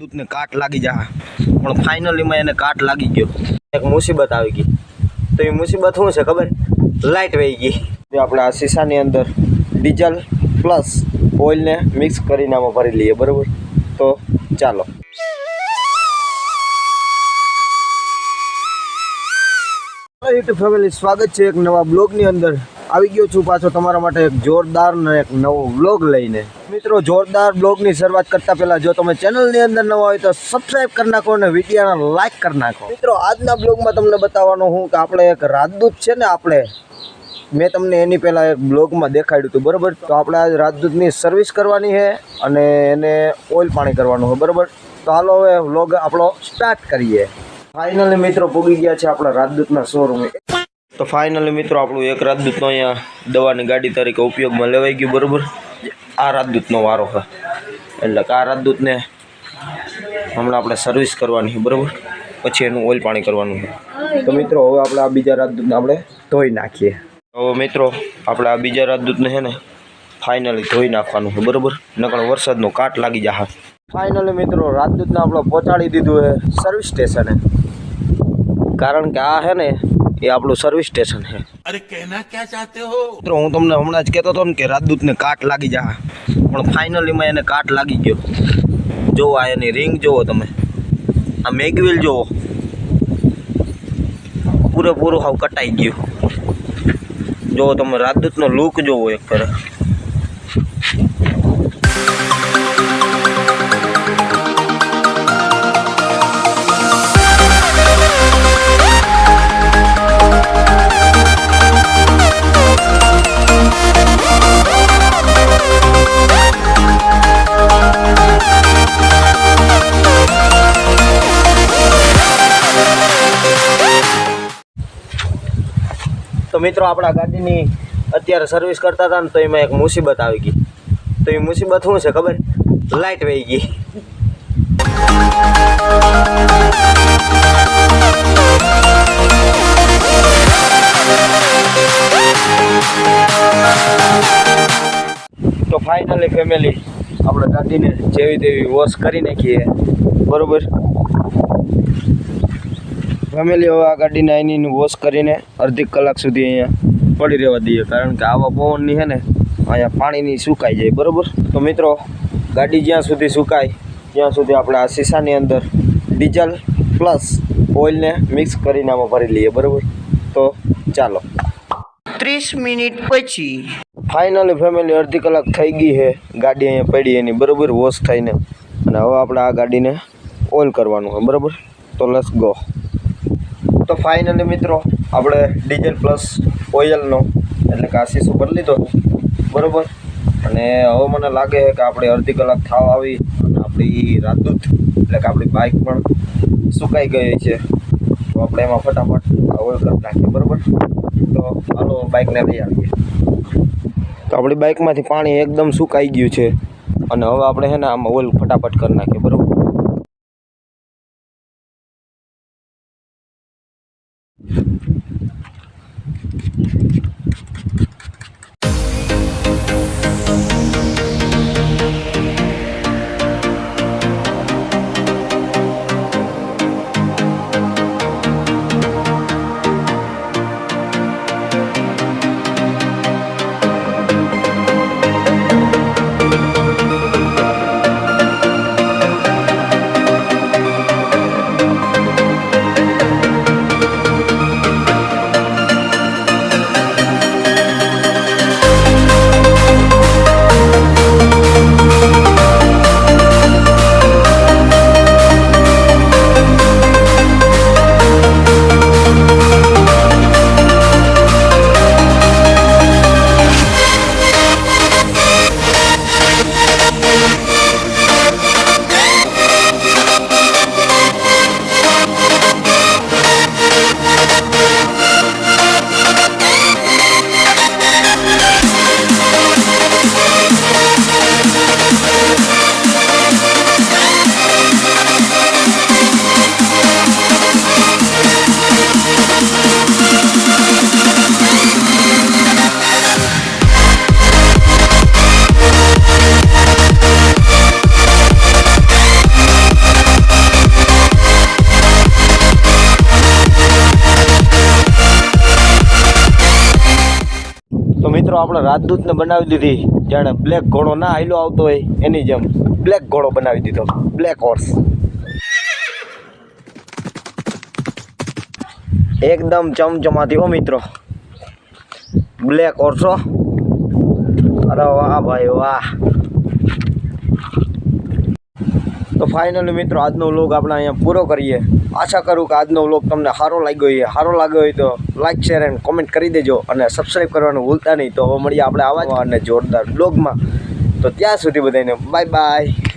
દૂધને કાટ લાગી જા પણ ફાઇનલીમાં એને કાટ લાગી ગયો. એક મુસીબત આવી ગઈ. તો એ મુસીબત શું છે ખબર? લાઇટ વહી ગઈ. આપણે આ શીશાની અંદર ડીઝલ પ્લસ ઓઇલને મિક્સ કરીને આમાં ભરી લઈએ, બરાબર? તો ચાલો. યુટ્યુબ ફેમિલી સ્વાગત છે એક નવા બ્લોગની અંદર. આવી ગયો છું પાછો તમારા માટે એક જોરદાર એક નવો બ્લોગ લઈને. મિત્રો, જોરદાર બ્લોગની શરૂઆત કરતા પહેલા જો તમે ચેનલની અંદર નવા હોય તો સબસ્ક્રાઈબ કરી નાખો અને વિડીયોને લાઈક કરી નાખો. મિત્રો, આજના બ્લોગમાં તમને બતાવવાનું હું કે આપણે એક રાજદૂત છે ને આપણે, મેં તમને એની પહેલાં એક બ્લોગમાં દેખાડ્યું હતું, બરાબર? તો આપણે આજ રાજદૂતની સર્વિસ કરવાની છે અને એને ઓઇલ પાણી કરવાનું છે, બરાબર? તો હાલો હવે વ્લોગ આપણો સ્ટાર્ટ કરીએ. ફાઇનલી મિત્રો, પૂગી ગયા છે આપણા રાજદૂતના શોરૂમે તો ફાઇનલી મિત્રો, આપણું એક રાજદૂતનો અહીંયા દવાની ગાડી તરીકે ઉપયોગમાં લેવાઈ ગયું, બરાબર? આ રાજદૂતનો વારો છે. એટલે કે આ રાજદૂતને હમણાં આપણે સર્વિસ કરવાની બરાબર? પછી એનું ઓઇલ પાણી કરવાનું છે. તો મિત્રો, હવે આપણે આ બીજા રાજદૂતને આપણે ધોઈ નાખીએ. હવે મિત્રો, આપણે આ બીજા રાજદૂતને છે ને ફાઇનલી ધોઈ નાખવાનું છે, બરાબર? નકળ વરસાદનો કાટ લાગી જાય ફાઇનલી મિત્રો, રાજદૂતને આપણે પહોંચાડી દીધું છે સર્વિસ સ્ટેશને કારણ કે આ છે ને ये आप सर्विस स्टेशन है। अरे कहना क्या चाहते हो? तो हूँ तुमने तो हम कहता तो राजदूत ने काट लागी जा। फाइनली मैं काट लागी गयो। जो आए नहीं रिंग जो हो आ मेगविल जो पूरे पूरे हाउ कटाई गो जो तुम राजदूत ना लूक जो एक पर તો મિત્રો, આપણા ગાડીની અત્યારે સર્વિસ કરતા હતા ને તો એમાં એક મુસીબત આવી ગઈ. તો એ મુસીબત શું છે ખબર? લાઇટ વહી ગઈ. તો ફાઇનલી ફેમિલી આપણે ગાડીને જેવી તેવી વોશ કરી નાખીએ. બરોબર? ફેમિલી હવે આ ગાડીને અહીંની વોશ કરીને અડધી કલાક સુધી અહીંયા પડી રહેવા દઈએ. કારણ કે આવા પવનની છે ને અહીંયા પાણીની સુકાઈ જાય બરાબર? તો મિત્રો ગાડી જ્યાં સુધી સુકાય ત્યાં સુધી આપણે આ શીશાની અંદર ડીઝલ પ્લસ ઓઇલને મિક્સ કરીને આમાં ભરી લઈએ બરાબર? તો ચાલો. ત્રીસ મિનિટ પછી. ફાઇનલી ફેમિલી અડધી કલાક થઈ ગઈ છે. ગાડી અહીંયા પડી એની બરાબર? વોશ થઈને. અને હવે આપણે આ ગાડીને ઓઇલ કરવાનું છે બરાબર? તો લેટ્સ ગો તો ફાઇનલી મિત્રો, આપણે ડીઝલ પ્લસ ઓઇલનો એટલે કે આ શીશો ભરી લીધો બરાબર? અને હવે મને લાગે છે કે આપણે અડધી કલાક થાવ આવી અને આપણી રાજદૂત એટલે કે આપણી બાઇક પણ સુકાઈ ગઈ છે. તો આપણે એમાં ફટાફટ ઓઇલ કરી નાખીએ, બરાબર? તો હાલો બાઇકને લઈ આવીએ. તો આપણી બાઇકમાંથી પાણી એકદમ સુકાઈ ગયું છે. અને હવે આપણે છે ને આમાં ઓઇલ ફટાફટ કરી નાખીએ, બરાબર? આપણે રાજદૂતને બનાવી દીધી. જાણે બ્લેક ઘોડો ના હાઈલો આવતો હોય એની જેમ. બ્લેક ઘોડો બનાવી દીધો. બ્લેક હોર્સ એકદમ ચમચમાતી હો મિત્રો. બ્લેક હોર્સો અરે વાહ ભાઈ વાહ. તો ફાઇનલી મિત્રો, આજનો વ્લોગ આપણે અહીંયા પૂરો કરીએ. આશા કરું કે આજનો વ્લોગ તમને સારો લાગ્યો હોય સારો લાગ્યો હોય તો લાઇક શેર એન્ડ કોમેન્ટ કરી દેજો અને સબસ્ક્રાઈબ કરવાનું ભૂલતા નહીં. તો મળીએ આપણે આવા અને જોરદાર વ્લોગમાં તો ત્યાં સુધી બધાને બાય બાય